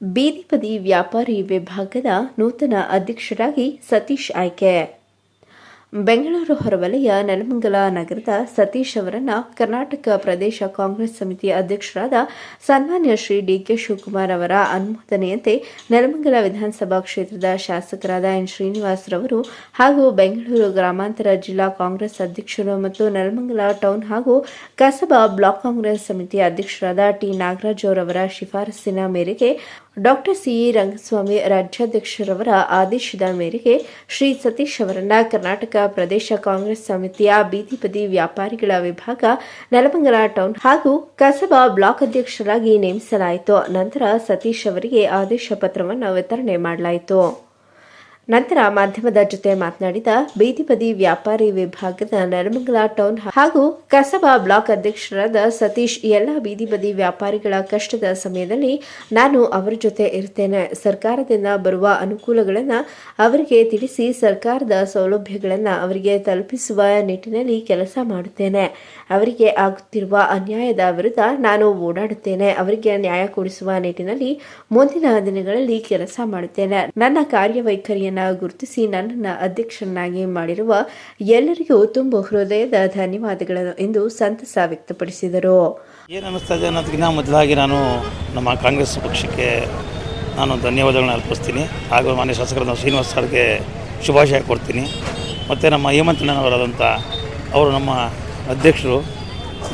ಬೀದಿ ಬದಿ ವ್ಯಾಪಾರಿ ವಿಭಾಗದ ನೂತನ ಅಧ್ಯಕ್ಷರಾಗಿ ಸತೀಶ್ ಆಯ್ಕೆ. ಬೆಂಗಳೂರು ಹೊರವಲಯ ನೆಲಮಂಗಲ ನಗರದ ಸತೀಶ್ ಅವರನ್ನು ಕರ್ನಾಟಕ ಪ್ರದೇಶ ಕಾಂಗ್ರೆಸ್ ಸಮಿತಿ ಅಧ್ಯಕ್ಷರಾದ ಸನ್ಮಾನ್ಯ ಶ್ರೀ ಡಿಕೆ ಶಿವಕುಮಾರ್ ಅವರ ಅನುಮೋದನೆಯಂತೆ ನೆಲಮಂಗಲ ವಿಧಾನಸಭಾ ಕ್ಷೇತ್ರದ ಶಾಸಕರಾದ ಎನ್ ಶ್ರೀನಿವಾಸ್ ರವರು ಹಾಗೂ ಬೆಂಗಳೂರು ಗ್ರಾಮಾಂತರ ಜಿಲ್ಲಾ ಕಾಂಗ್ರೆಸ್ ಅಧ್ಯಕ್ಷರು ಮತ್ತು ನೆಲಮಂಗಲ ಟೌನ್ ಹಾಗೂ ಕಸಬಾ ಬ್ಲಾಕ್ ಕಾಂಗ್ರೆಸ್ ಸಮಿತಿ ಅಧ್ಯಕ್ಷರಾದ ಟಿ ನಾಗರಾಜ್ ಅವರವರ ಶಿಫಾರಸ್ಸಿನ ಮೇರೆಗೆ ಡಾಕ್ಟರ್ ಸಿಇ ರಂಗಸ್ವಾಮಿ ರಾಜ್ಯಾಧ್ಯಕ್ಷರವರ ಆದೇಶದ ಮೇರೆಗೆ ಶ್ರೀ ಸತೀಶ್ ಅವರನ್ನ ಕರ್ನಾಟಕ ಪ್ರದೇಶ ಕಾಂಗ್ರೆಸ್ ಸಮಿತಿಯ ಬೀದಿಪದಿ ವ್ಯಾಪಾರಿಗಳ ವಿಭಾಗ ನೆಲಮಂಗಲ ಟೌನ್ ಹಾಗೂ ಕಸಬಾ ಬ್ಲಾಕ್ ಅಧ್ಯಕ್ಷರಾಗಿ ನೇಮಿಸಲಾಯಿತು. ನಂತರ ಸತೀಶ್ ಅವರಿಗೆ ಆದೇಶ ಪತ್ರವನ್ನು ವಿತರಣೆ ಮಾಡಲಾಯಿತು. ನಂತರ ಮಾಧ್ಯಮದ ಜೊತೆ ಮಾತನಾಡಿದ ಬೀದಿ ಬದಿ ವ್ಯಾಪಾರಿ ವಿಭಾಗದ ನರಮಂಗಲ ಟೌನ್ ಹಾಗೂ ಕಸಬಾ ಬ್ಲಾಕ್ ಅಧ್ಯಕ್ಷರಾದ ಸತೀಶ್ ಎಲ್ಲ ಬೀದಿ ಬದಿ ವ್ಯಾಪಾರಿಗಳ ಕಷ್ಟದ ಸಮಯದಲ್ಲಿ ನಾನು ಅವರ ಜೊತೆ ಇರ್ತೇನೆ. ಸರ್ಕಾರದಿಂದ ಬರುವ ಅನುಕೂಲಗಳನ್ನು ಅವರಿಗೆ ತಿಳಿಸಿ ಸರ್ಕಾರದ ಸೌಲಭ್ಯಗಳನ್ನು ಅವರಿಗೆ ತಲುಪಿಸುವ ನಿಟ್ಟಿನಲ್ಲಿ ಕೆಲಸ ಮಾಡುತ್ತೇನೆ. ಅವರಿಗೆ ಆಗುತ್ತಿರುವ ಅನ್ಯಾಯದ ವಿರುದ್ಧ ನಾನು ಓಡಾಡುತ್ತೇನೆ. ಅವರಿಗೆ ನ್ಯಾಯ ಕೊಡಿಸುವ ನಿಟ್ಟಿನಲ್ಲಿ ಮುಂದಿನ ದಿನಗಳಲ್ಲಿ ಕೆಲಸ ಮಾಡುತ್ತೇನೆ. ನನ್ನ ಕಾರ್ಯವೈಖರಿಯನ್ನು ಗುರುತಿಸಿ ನನ್ನನ್ನು ಅಧ್ಯಕ್ಷರನ್ನಾಗಿ ಮಾಡಿರುವ ಎಲ್ಲರಿಗೂ ತುಂಬ ಹೃದಯದ ಧನ್ಯವಾದಗಳನ್ನು ಎಂದು ಸಂತಸ ವ್ಯಕ್ತಪಡಿಸಿದರು. ಏನು ಅನ್ನಿಸ್ತಾ ಇದೆ ಅನ್ನೋದಕ್ಕಿಂತ ಮೊದಲಾಗಿ ನಾನು ನಮ್ಮ ಕಾಂಗ್ರೆಸ್ ಪಕ್ಷಕ್ಕೆ ನಾನು ಧನ್ಯವಾದಗಳನ್ನ ಅರ್ಪಿಸ್ತೀನಿ. ಹಾಗೂ ಮಾನ್ಯ ಶಾಸಕರ ಶ್ರೀನಿವಾಸ್ ಸರ್ಗೆ ಶುಭಾಶಯ ಕೊಡ್ತೀನಿ ಮತ್ತು ನಮ್ಮ ಹೇಮಂತಣ್ಣನವರಾದಂಥ ಅವರು ನಮ್ಮ ಅಧ್ಯಕ್ಷರು,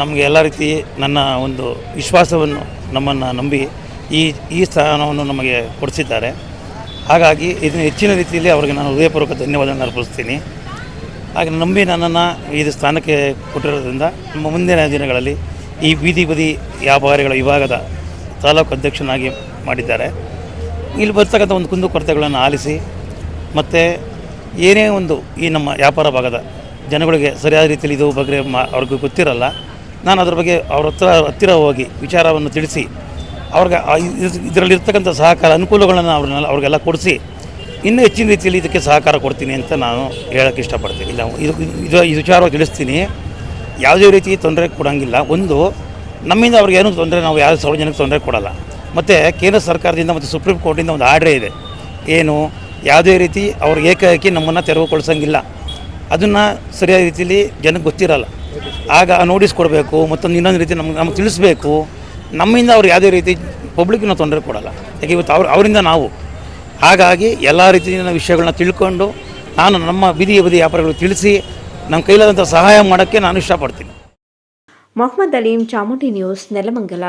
ನಮಗೆ ಎಲ್ಲ ರೀತಿ ನನ್ನ ಒಂದು ವಿಶ್ವಾಸವನ್ನು ನಮ್ಮನ್ನು ನಂಬಿ ಈ ಈ ಸ್ಥಾನವನ್ನು ನಮಗೆ ಕೊಡಿಸಿದ್ದಾರೆ. ಹಾಗಾಗಿ ಇದನ್ನು ಹೆಚ್ಚಿನ ರೀತಿಯಲ್ಲಿ ಅವರಿಗೆ ನಾನು ಹೃದಯಪೂರ್ವಕ ಧನ್ಯವಾದಗಳನ್ನು ಅರ್ಪಿಸ್ತೀನಿ. ಹಾಗೆ ನಂಬಿ ನನ್ನನ್ನು ಇದು ಸ್ಥಾನಕ್ಕೆ ಕೊಟ್ಟಿರೋದ್ರಿಂದ ನಮ್ಮ ಮುಂದಿನ ದಿನಗಳಲ್ಲಿ ಈ ಬೀದಿ ಬದಿ ವ್ಯಾಪಾರಿಗಳ ವಿಭಾಗದ ತಾಲೂಕು ಅಧ್ಯಕ್ಷನಾಗಿ ಮಾಡಿದ್ದಾರೆ. ಇಲ್ಲಿ ಬರ್ತಕ್ಕಂಥ ಒಂದು ಕುಂದುಕೊರತೆಗಳನ್ನು ಆಲಿಸಿ ಮತ್ತು ಏನೇ ಒಂದು ಈ ನಮ್ಮ ವ್ಯಾಪಾರ ಭಾಗದ ಜನಗಳಿಗೆ ಸರಿಯಾದ ರೀತಿಯಲ್ಲಿ ಇದು ಬಗ್ಗೆ ಮಾ ಅವ್ರಿಗೂ ಗೊತ್ತಿರಲ್ಲ. ನಾನು ಅದ್ರ ಬಗ್ಗೆ ಅವ್ರ ಹತ್ರ ಹತ್ತಿರ ಹೋಗಿ ವಿಚಾರವನ್ನು ತಿಳಿಸಿ ಅವ್ರಿಗೆ ಇದರಲ್ಲಿರ್ತಕ್ಕಂಥ ಸಹಕಾರ ಅನುಕೂಲಗಳನ್ನು ಅವ್ರನ್ನೆಲ್ಲ ಅವ್ರಿಗೆಲ್ಲ ಕೊಡಿಸಿ ಇನ್ನೂ ಹೆಚ್ಚಿನ ರೀತಿಯಲ್ಲಿ ಇದಕ್ಕೆ ಸಹಕಾರ ಕೊಡ್ತೀನಿ ಅಂತ ನಾನು ಹೇಳೋಕ್ಕೆ ಇಷ್ಟಪಡ್ತೀನಿ. ಇಲ್ಲ, ಇದು ಇದು ಈ ವಿಚಾರವಾಗಿ ತಿಳಿಸ್ತೀನಿ. ಯಾವುದೇ ರೀತಿ ತೊಂದರೆ ಕೊಡೋಂಗಿಲ್ಲ. ಒಂದು, ನಮ್ಮಿಂದ ಅವ್ರಿಗೆ ಏನೂ ತೊಂದರೆ, ನಾವು ಯಾವುದೇ ಸಾರ್ವಜನಿಕ ತೊಂದರೆ ಕೊಡಲ್ಲ. ಮತ್ತು ಕೇಂದ್ರ ಸರ್ಕಾರದಿಂದ ಮತ್ತು ಸುಪ್ರೀಂ ಕೋರ್ಟಿಂದ ಒಂದು ಆರ್ಡ್ರೇ ಇದೆ. ಏನು, ಯಾವುದೇ ರೀತಿ ಅವ್ರು ಏಕಾಏಕಿ ನಮ್ಮನ್ನು ತೆರವುಗೊಳಿಸೋಂಗಿಲ್ಲ. ಅದನ್ನು ಸರಿಯಾದ ರೀತಿಯಲ್ಲಿ ಜನಕ್ಕೆ ಗೊತ್ತಿರಲ್ಲ. ಆಗ ನೋಟಿಸ್ ಕೊಡಬೇಕು, ಮತ್ತೊಂದು ಇನ್ನೊಂದು ರೀತಿ ನಮ್ಗೆ ನಮ್ಗೆ ತಿಳಿಸ್ಬೇಕು. ನಮ್ಮಿಂದ ಅವ್ರು ಯಾವುದೇ ರೀತಿ ಪಬ್ಲಿಕ್ಕಿನ ತೊಂದರೆ ಕೊಡಲ್ಲ. ಯಾಕೆ ಇವತ್ತು ಅವ್ರು ಅವರಿಂದ ನಾವು. ಹಾಗಾಗಿ ಎಲ್ಲ ರೀತಿಯ ವಿಷಯಗಳನ್ನ ತಿಳ್ಕೊಂಡು ನಾನು ನಮ್ಮ ಬೀದಿ ಬದಿ ವ್ಯಾಪಾರಗಳು ತಿಳಿಸಿ ನಮ್ಮ ಕೈಲಾದಂಥ ಸಹಾಯ ಮಾಡೋಕ್ಕೆ ನಾನು ಇಷ್ಟಪಡ್ತೀನಿ. ಮೊಹಮ್ಮದ್ ಅಲೀಂ ಚಾಮುಂಡಿ ನ್ಯೂಸ್ ನೆಲಮಂಗಲ.